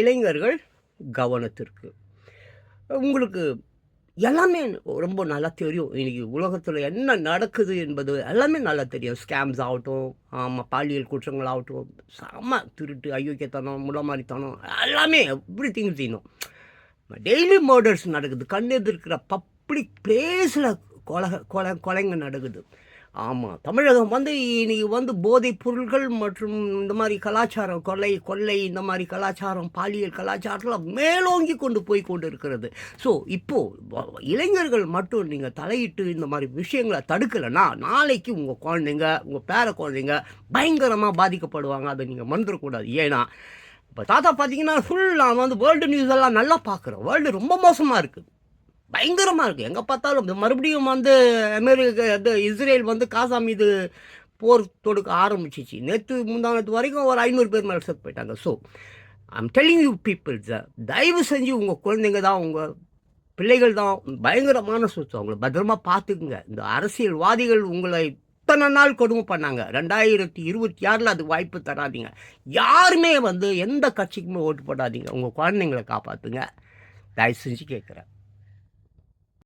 இளைஞர்கள் கவனத்திற்கு. உங்களுக்கு எல்லாமே ரொம்ப நல்லா தெரியும். இன்றைக்கி உலகத்தில் என்ன நடக்குது என்பது எல்லாமே நல்லா தெரியும். ஸ்கேம்ஸ் ஆகட்டும் ஆமாம் பாலியல் குற்றங்கள் ஆகட்டும் செம திருட்டு அயோக்கியத்தனம் முடமாரித்தனம் எல்லாமே எவ்ரி திங் செய்யணும் டெய்லி மர்டர்ஸ் நடக்குது. கண்ணெதிர்க்கிற பப்ளிக் பிளேஸில் கொலை கொலை கொலைங்க நடக்குது. ஆமாம் தமிழகம் வந்து இன்னைக்கு வந்து போதைப் பொருள்கள் மற்றும் இந்த மாதிரி கலாச்சாரம் கொலை கொள்ளை இந்த மாதிரி கலாச்சாரம் பாலியல் கலாச்சாரத்தில் மேலோங்கி கொண்டு போய் கொண்டு இருக்கிறது ஸோ இப்போது இளைஞர்கள் மட்டும் நீங்கள் தலையிட்டு இந்த மாதிரி விஷயங்களை தடுக்கலைன்னா நாளைக்கு உங்கள் குழந்தைங்க உங்கள் பேர குழந்தைங்க பயங்கரமாக பாதிக்கப்படுவாங்க. அதை நீங்கள் மறந்துடக்கூடாது. ஏன்னா இப்போ தாத்தா பார்த்தீங்கன்னா ஃபுல் நான் வந்து வேர்ல்டு நியூஸ் எல்லாம் நல்லா பார்க்குறேன். வேர்ல்டு ரொம்ப மோசமாக இருக்குது பயங்கரமாக இருக்குது எங்கே பார்த்தாலும் மறுபடியும் வந்து அமெரிக்க இது இஸ்ரேல் வந்து காசா மீது போர் தொடுக்க ஆரம்பிச்சிச்சு. நேற்று முந்தானத்து வரைக்கும் ஒரு ஐநூறு பேர் மேலே செத்து போயிட்டாங்க. So I'm telling you peoples தயவு செஞ்சு உங்கள் குழந்தைங்க தான் உங்கள் பிள்ளைகள் தான் பயங்கரமான சொத்து. அவங்கள பத்திரமா பார்த்துக்குங்க. இந்த அரசியல்வாதிகள் உங்களை இத்தனை நாள் கொடுமை பண்ணாங்க. ரெண்டாயிரத்தி இருபத்தி ஆறில் அது வாய்ப்பு தராதீங்க. யாருமே வந்து எந்த கட்சிக்குமே ஓட்டு போடாதீங்க. உங்கள் குழந்தைங்களை காப்பாற்றுங்க தயவு செஞ்சு கேட்குறேன்